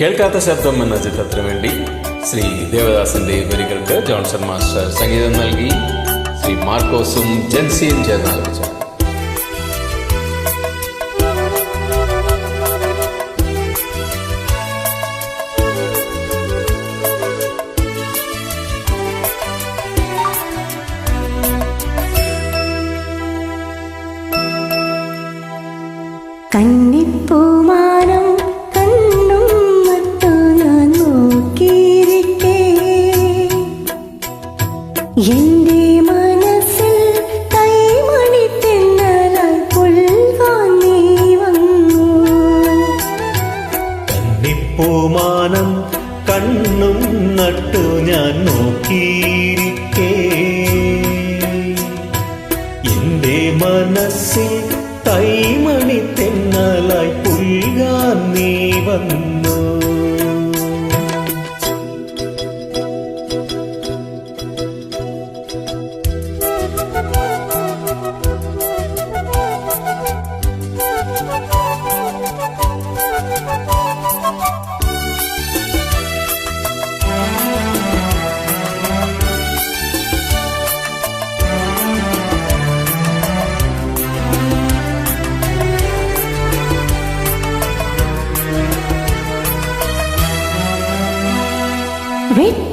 കേൾക്കാത്ത ശബ്ദം എന്ന ചിത്രത്തിനു വേണ്ടി ശ്രീ ദേവദാസിന്റെ വരികൾക്ക് ജോൺസൺ മാസ്റ്റർ സംഗീതം നൽകി. ശ്രീ മാർക്കോസും ജൻസിയും ചേർന്ന് ആലപിച്ചു കന്നിപ്പൂമാനം കണ്ണും നട്ടു ഞാൻ നോക്കിയിരിക്കേ. എന്റെ മനസ്സിൽ തൈമണി തെന്നലായി പുൽകാൻ നീ വന്നു.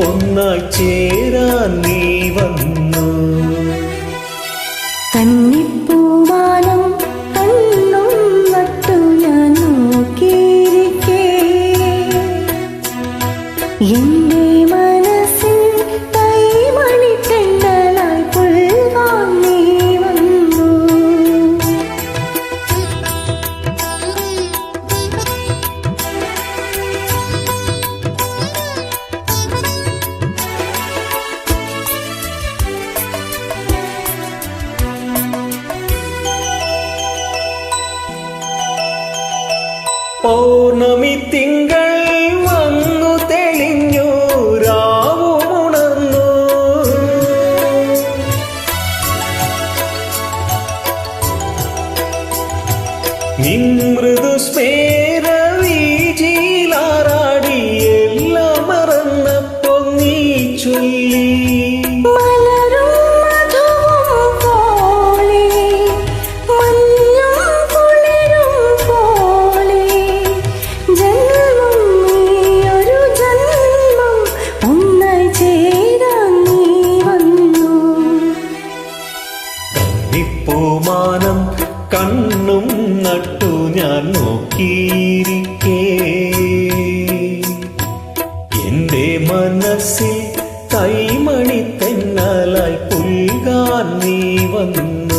పొన్న చేరాన్ని പൗർണമി തിങ്കൾ വന്നു തെളിഞ്ഞു രാവുമുണർന്നു നിൻ മൃദുസ്മേര കന്നിപ്പൂമാനം കണ്ണും നട്ടു ഞാൻ നോക്കിയിരിക്കേ. എന്റെ മനസ്സിൽ കൈമണി തെന്നലായി പുൽകാൻ നീ വന്നു.